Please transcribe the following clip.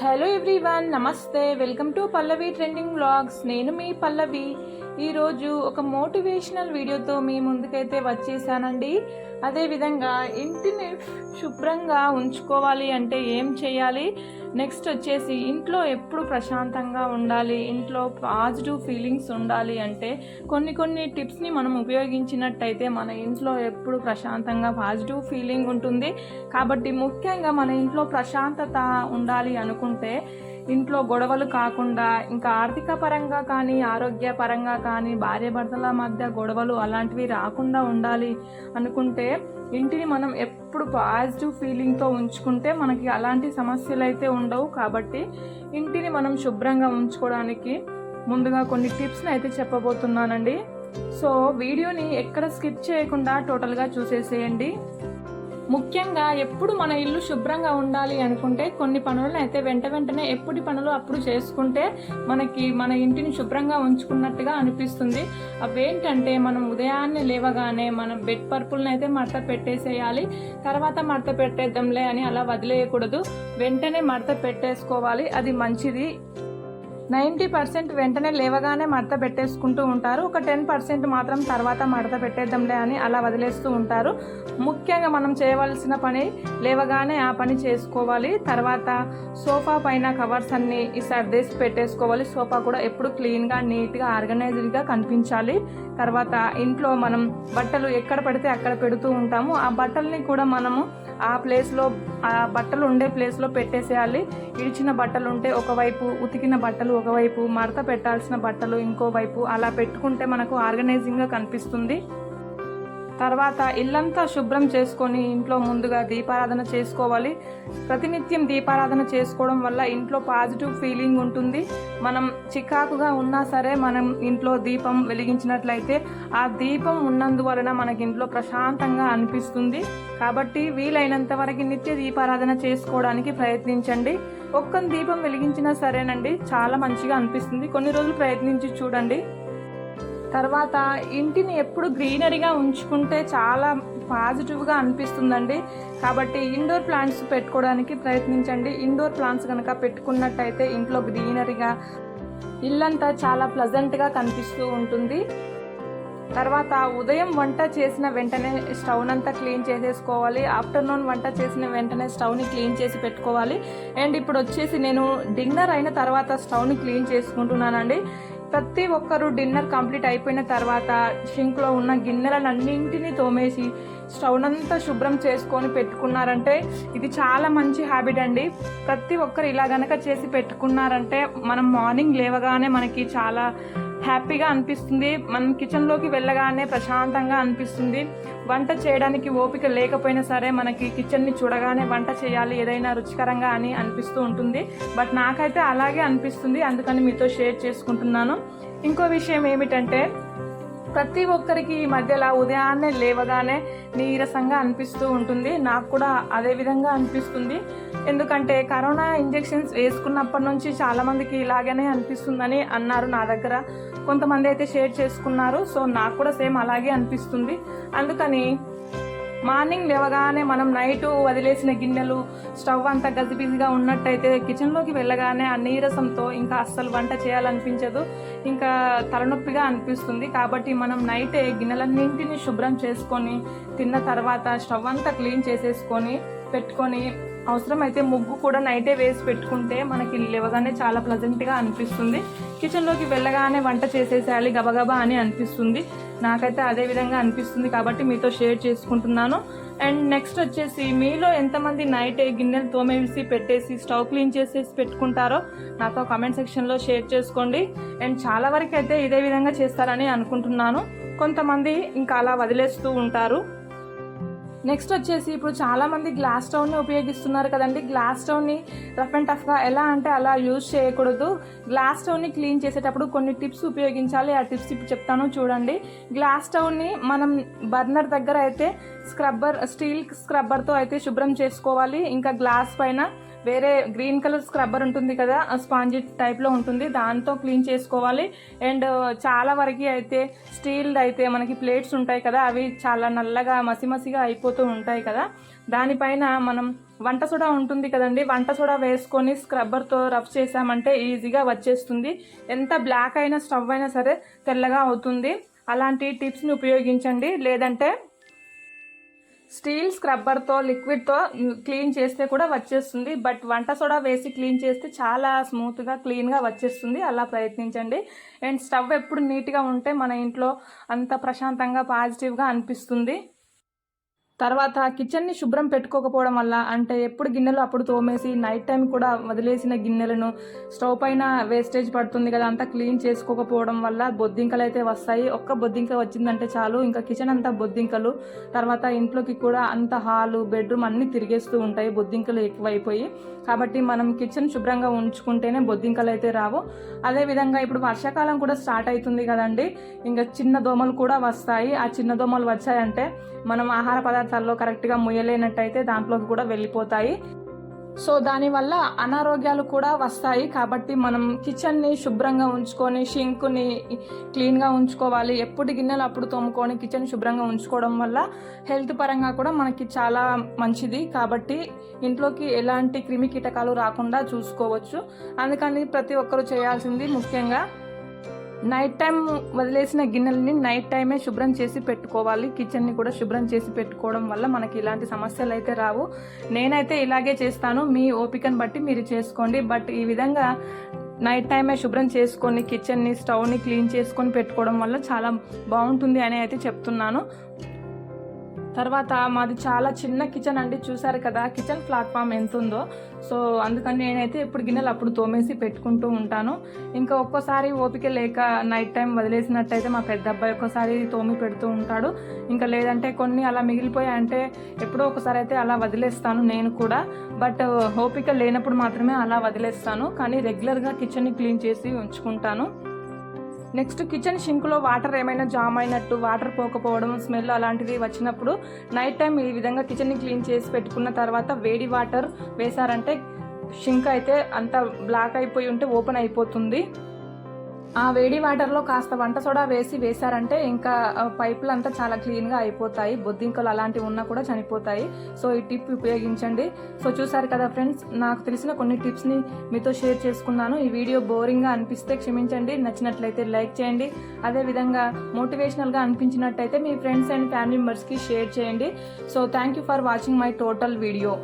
Hello everyone నమస్తే. Welcome to Pallavi trending vlogs నేను మీ పల్లవి. ఈరోజు ఒక మోటివేషనల్ వీడియోతో మీ ముందుకైతే వచ్చేసానండి. అదేవిధంగా ఇంటిని శుభ్రంగా ఉంచుకోవాలి అంటే ఏం చేయాలి? నెక్స్ట్ వచ్చేసి ఇంట్లో ఎప్పుడు ప్రశాంతంగా ఉండాలి ఇంట్లో పాజిటివ్ ఫీలింగ్స్ ఉండాలి అంటే కొన్ని కొన్ని టిప్స్ని మనం ఉపయోగించినట్టయితే మన ఇంట్లో ఎప్పుడు ప్రశాంతంగా పాజిటివ్ ఫీలింగ్ ఉంటుంది. కాబట్టి ముఖ్యంగా మన ఇంట్లో ప్రశాంతత ఉండాలి అనుకుంటే ఇంట్లో గొడవలు కాకుండా ఇంకా ఆర్థిక పరంగా కానీ ఆరోగ్య పరంగా కానీ భార్యాభర్తల మధ్య గొడవలు అలాంటివి రాకుండా ఉండాలి అనుకుంటే ఇంటిని మనం ఎప్పుడు పాజిటివ్ ఫీలింగ్తో ఉంచుకుంటే మనకి అలాంటి సమస్యలు అయితే ఉండవు. కాబట్టి ఇంటిని మనం శుభ్రంగా ఉంచుకోవడానికి ముందుగా కొన్ని టిప్స్ని అయితే చెప్పబోతున్నానండి. సో వీడియోని ఎక్కడ స్కిప్ చేయకుండా టోటల్గా చూసేసేయండి. ముఖ్యంగా ఎప్పుడు మన ఇల్లు శుభ్రంగా ఉండాలి అనుకుంటే కొన్ని పనులను అయితే వెంట వెంటనే ఎప్పటి పనులు అప్పుడు చేసుకుంటే మనకి మన ఇంటిని శుభ్రంగా ఉంచుకున్నట్టుగా అనిపిస్తుంది. అవేంటంటే మనం ఉదయాన్నే లేవగానే మనం బెడ్ పర్పుల్ని అయితే మడత పెట్టేసేయాలి. తర్వాత మడత పెట్టేద్దాంలే అని అలా వదిలేయకూడదు. వెంటనే మడత పెట్టేసుకోవాలి. అది మంచిది. నైంటీ పర్సెంట్ వెంటనే లేవగానే మడత పెట్టేసుకుంటూ ఉంటారు. ఒక టెన్ పర్సెంట్ మాత్రం తర్వాత మడత పెట్టేద్దాంలే అని అలా వదిలేస్తూ ఉంటారు. ముఖ్యంగా మనం చేయవలసిన పని లేవగానే ఆ పని చేసుకోవాలి. తర్వాత సోఫా పైన కవర్స్ అన్ని ఈ సర్దేసి పెట్టేసుకోవాలి. సోఫా కూడా ఎప్పుడు క్లీన్గా నీట్గా ఆర్గనైజ్డ్గా కనిపించాలి. తర్వాత ఇంట్లో మనం బట్టలు ఎక్కడ పడితే అక్కడ పెడుతూ ఉంటాము. ఆ బట్టల్ని కూడా మనము ఆ ప్లేస్లో ఆ బట్టలు ఉండే ప్లేస్లో పెట్టేసేయాలి. ఇడిచిన బట్టలు ఉంటే ఒకవైపు ఉతికిన బట్టలు ఒకవైపు మడత పెట్టాల్సిన బట్టలు ఇంకోవైపు అలా పెట్టుకుంటే మనకు ఆర్గనైజింగ్గా కనిపిస్తుంది. తర్వాత ఇల్లంతా శుభ్రం చేసుకొని ఇంట్లో ముందుగా దీపారాధన చేసుకోవాలి. ప్రతినిత్యం దీపారాధన చేసుకోవడం వల్ల ఇంట్లో పాజిటివ్ ఫీలింగ్ ఉంటుంది. మనం చికాకుగా ఉన్నా సరే మనం ఇంట్లో దీపం వెలిగించినట్లయితే ఆ దీపం ఉన్నందువలన మనకి ఇంట్లో ప్రశాంతంగా అనిపిస్తుంది. కాబట్టి వీలైనంత వరకు నిత్య దీపారాధన చేసుకోవడానికి ప్రయత్నించండి. ఒక్క దీపం వెలిగించినా సరేనండి చాలా మంచిగా అనిపిస్తుంది. కొన్ని రోజులు ప్రయత్నించి చూడండి. తర్వాత ఇంటిని ఎప్పుడు గ్రీనరీగా ఉంచుకుంటే చాలా పాజిటివ్గా అనిపిస్తుందండి. కాబట్టి ఇండోర్ ప్లాంట్స్ పెట్టుకోవడానికి ప్రయత్నించండి. ఇండోర్ ప్లాంట్స్ కనుక పెట్టుకున్నట్టయితే ఇంట్లో గ్రీనరీగా ఇల్లంతా చాలా ప్లజెంట్గా కనిపిస్తూ ఉంటుంది. తర్వాత ఉదయం వంట చేసిన వెంటనే స్టవ్ అంతా క్లీన్ చేసేసుకోవాలి. ఆఫ్టర్నూన్ వంట చేసిన వెంటనే స్టవ్ని క్లీన్ చేసి పెట్టుకోవాలి. అండ్ ఇప్పుడు వచ్చేసి నేను డిన్నర్ అయిన తర్వాత స్టవ్ని క్లీన్ చేసుకుంటున్నానండి. ప్రతి ఒక్కరు డిన్నర్ కంప్లీట్ అయిపోయిన తర్వాత షింక్లో ఉన్న గిన్నెలన్నింటినీ తోమేసి స్టవ్ అంతా శుభ్రం చేసుకొని పెట్టుకున్నారంటే ఇది చాలా మంచి హ్యాబిట్ అండి. ప్రతి ఒక్కరు ఇలా గనక చేసి పెట్టుకున్నారంటే మనం మార్నింగ్ లేవగానే మనకి చాలా హ్యాపీగా అనిపిస్తుంది. మనం కిచెన్లోకి వెళ్ళగానే ప్రశాంతంగా అనిపిస్తుంది. వంట చేయడానికి ఓపిక లేకపోయినా సరే మనకి కిచెన్ని చూడగానే వంట చేయాలి ఏదైనా రుచికరంగా అని అనిపిస్తూ ఉంటుంది. బట్ నాకైతే అలాగే అనిపిస్తుంది. అందుకని మీతో షేర్ చేసుకుంటున్నాను. ఇంకో విషయం ఏమిటంటే ప్రతి ఒక్కరికి ఈ మధ్యలో ఉదయాన్నే లేవగానే నీరసంగా అనిపిస్తూ ఉంటుంది. నాకు కూడా అదే విధంగా అనిపిస్తుంది. ఎందుకంటే కరోనా ఇంజెక్షన్స్ వేసుకున్నప్పటి నుంచి చాలామందికి ఇలాగనే అనిపిస్తుందని అన్నారు నా దగ్గర. కొంతమంది అయితే షేర్ చేసుకున్నారు. సో నాకు కూడా సేమ్ అలాగే అనిపిస్తుంది. అందుకని మార్నింగ్ లేవగానే మనం నైట్ వదిలేసిన గిన్నెలు స్టవ్ అంతా గజిబిజిగా ఉన్నట్టయితే కిచెన్లోకి వెళ్ళగానే ఆ నీరసంతో ఇంకా అస్సలు వంట చేయాలనిపించదు. ఇంకా తలనొప్పిగా అనిపిస్తుంది. కాబట్టి మనం నైటే గిన్నెలన్నింటిని శుభ్రం చేసుకొని తిన్న తర్వాత స్టవ్ అంతా క్లీన్ చేసేసుకొని పెట్టుకొని అవసరమైతే ముగ్గు కూడా నైటే వేసి పెట్టుకుంటే మనకి లేవగానే చాలా ప్లజెంట్గా అనిపిస్తుంది. కిచెన్లోకి వెళ్ళగానే వంట చేసేసేయాలి గబగబా అని అనిపిస్తుంది. నాకైతే అదే విధంగా అనిపిస్తుంది కాబట్టి మీతో షేర్ చేసుకుంటున్నాను. అండ్ నెక్స్ట్ వచ్చేసి మీలో ఎంతమంది నైట్ గిన్నెలు తోమేసి పెట్టేసి స్టవ్ క్లీన్ చేసేసి పెట్టుకుంటారో నాతో కామెంట్ సెక్షన్లో షేర్ చేసుకోండి. అండ్ చాలా వరకు అయితే ఇదే విధంగా చేస్తారని అనుకుంటున్నాను. కొంతమంది ఇంకా అలా వదిలేస్తూ ఉంటారు. నెక్స్ట్ వచ్చేసి ఇప్పుడు చాలా మంది గ్లాస్ స్టవ్ని ఉపయోగిస్తున్నారు కదండి. గ్లాస్ స్టవ్ని రఫ్ అండ్ టఫ్గా ఎలా అంటే అలా యూజ్ చేయకూడదు. గ్లాస్ స్టవ్ని క్లీన్ చేసేటప్పుడు కొన్ని టిప్స్ ఉపయోగించాలి. ఆ టిప్స్ ఇప్పుడు చెప్తాను చూడండి. గ్లాస్ స్టవ్ని మనం బర్నర్ దగ్గర అయితే స్క్రబ్బర్ స్టీల్ స్క్రబ్బర్తో అయితే శుభ్రం చేసుకోవాలి. ఇంకా గ్లాస్ పైన వేరే గ్రీన్ కలర్ స్క్రబ్బర్ ఉంటుంది కదా స్పాంజీ టైప్లో ఉంటుంది. దాంతో క్లీన్ చేసుకోవాలి. అండ్ uh, చాలా వరకు అయితే స్టీల్ అయితే మనకి ప్లేట్స్ ఉంటాయి కదా అవి చాలా నల్లగా మసి మసిగా అయిపోతాయి ఉంటాయి కదా. దానిపైన మనం వంట సోడా ఉంటుంది కదండి. వంట సోడా వేసుకొని స్క్రబ్బర్తో రఫ్ చేసామంటే ఈజీగా వచ్చేస్తుంది. ఎంత బ్లాక్ అయినా స్టవ్ అయినా సరే తెల్లగా అవుతుంది. అలాంటి టిప్స్ని ఉపయోగించండి. లేదంటే స్టీల్ స్క్రబ్బర్తో లిక్విడ్తో క్లీన్ చేస్తే కూడా వచ్చేస్తుంది. బట్ వంట సోడా వేసి క్లీన్ చేస్తే చాలా స్మూత్గా క్లీన్గా వచ్చేస్తుంది. అలా ప్రయత్నించండి. అండ్ స్టవ్ ఎప్పుడు నీట్గా ఉంటే మన ఇంట్లో అంత ప్రశాంతంగా పాజిటివ్గా అనిపిస్తుంది. తర్వాత కిచెన్ని శుభ్రం పెట్టుకోకపోవడం వల్ల అంటే ఎప్పుడు గిన్నెలు అప్పుడు తోమేసి నైట్ టైం కూడా వదిలేసిన గిన్నెలను స్టవ్ పైన వేస్టేజ్ పడుతుంది కదా అంతా క్లీన్ చేసుకోకపోవడం వల్ల బొద్దింకలు అయితే వస్తాయి. ఒక్క బొద్దింక వచ్చిందంటే చాలు. ఇంకా కిచెన్ అంతా బొద్దింకలు. తర్వాత ఇంట్లోకి కూడా అంత హాలు బెడ్రూమ్ అన్నీ తిరిగేస్తూ ఉంటాయి. బొద్దింకలు ఎక్కువైపోయి. కాబట్టి మనం కిచెన్ శుభ్రంగా ఉంచుకుంటేనే బొద్దింకలు అయితే రావు. అదేవిధంగా ఇప్పుడు వర్షాకాలం కూడా స్టార్ట్ అవుతుంది కదండి. ఇంకా చిన్న దోమలు కూడా వస్తాయి. ఆ చిన్న దోమలు వచ్చాయంటే మనం ఆహార పదార్థాల్లో కరెక్ట్గా ముయ్యలేనట్టయితే దాంట్లోకి కూడా వెళ్ళిపోతాయి. సో దానివల్ల అనారోగ్యాలు కూడా వస్తాయి. కాబట్టి మనం కిచెన్ని శుభ్రంగా ఉంచుకొని షింక్ని క్లీన్గా ఉంచుకోవాలి. ఎప్పుడు గిన్నెలు అప్పుడు తోముకొని కిచెన్ శుభ్రంగా ఉంచుకోవడం వల్ల హెల్త్ పరంగా కూడా మనకి చాలా మంచిది. కాబట్టి ఇంట్లోకి ఎలాంటి క్రిమి కీటకాలు రాకుండా చూసుకోవచ్చు. అందుకని ప్రతి ఒక్కరూ చేయాల్సింది ముఖ్యంగా నైట్ టైం వదిలేసిన గిన్నెలని నైట్ టైమే శుభ్రం చేసి పెట్టుకోవాలి. కిచెన్ని కూడా శుభ్రం చేసి పెట్టుకోవడం వల్ల మనకి ఇలాంటి సమస్యలు అయితే రావు. నేనైతే ఇలాగే చేస్తాను. మీ ఓపికను బట్టి మీరు చేసుకోండి. బట్ ఈ విధంగా నైట్ టైమే శుభ్రం చేసుకొని కిచెన్ని స్టవ్ని క్లీన్ చేసుకొని పెట్టుకోవడం వల్ల చాలా బాగుంటుంది అని అయితే చెప్తున్నాను. తర్వాత మాది చాలా చిన్న కిచెన్ అండి చూసారు కదా కిచెన్ ప్లాట్ఫామ్ ఎంత ఉందో సో అందుకని నేనైతే ఎప్పుడు గిన్నెలు అప్పుడు తోమేసి పెట్టుకుంటూ ఉంటాను. ఇంకా ఒక్కోసారి ఓపిక లేక నైట్ టైం వదిలేసినట్టయితే మా పెద్ద అబ్బాయి ఒక్కోసారి తోమి పెడుతూ ఉంటాడు. ఇంకా లేదంటే కొన్ని అలా మిగిలిపోయాయంటే ఎప్పుడో ఒకసారి అయితే అలా వదిలేస్తాను నేను కూడా. బట్ ఓపిక లేనప్పుడు మాత్రమే అలా వదిలేస్తాను. కానీ రెగ్యులర్గా కిచెన్ని క్లీన్ చేసి ఉంచుకుంటాను. నెక్స్ట్ కిచెన్ షింక్లో వాటర్ ఏమైనా జామ్ అయినట్టు వాటర్ పోకపోవడం స్మెల్ అలాంటివి వచ్చినప్పుడు నైట్ టైం ఈ విధంగా కిచెన్ని క్లీన్ చేసి పెట్టుకున్న తర్వాత వేడి వాటర్ వేశారంటే షింక్ అయితే అంత బ్లాక్ అయిపోయి ఉంటే ఓపెన్ అయిపోతుంది. ఆ వేడి వాటర్లో కాస్త వంట సోడా వేసి వేశారంటే ఇంకా పైపులు అంతా చాలా క్లీన్గా అయిపోతాయి. బొద్దింకలు అలాంటివి ఉన్నా కూడా చనిపోతాయి. సో ఈ టిప్ ఉపయోగించండి. సో చూసారు కదా ఫ్రెండ్స్ నాకు తెలిసిన కొన్ని టిప్స్ని మీతో షేర్ చేసుకున్నాను. ఈ వీడియో బోరింగ్గా అనిపిస్తే క్షమించండి. నచ్చినట్లయితే లైక్ చేయండి. అదేవిధంగా మోటివేషనల్గా అనిపించినట్టయితే మీ ఫ్రెండ్స్ అండ్ ఫ్యామిలీ మెంబర్స్కి షేర్ చేయండి. So thank you for watching my total video.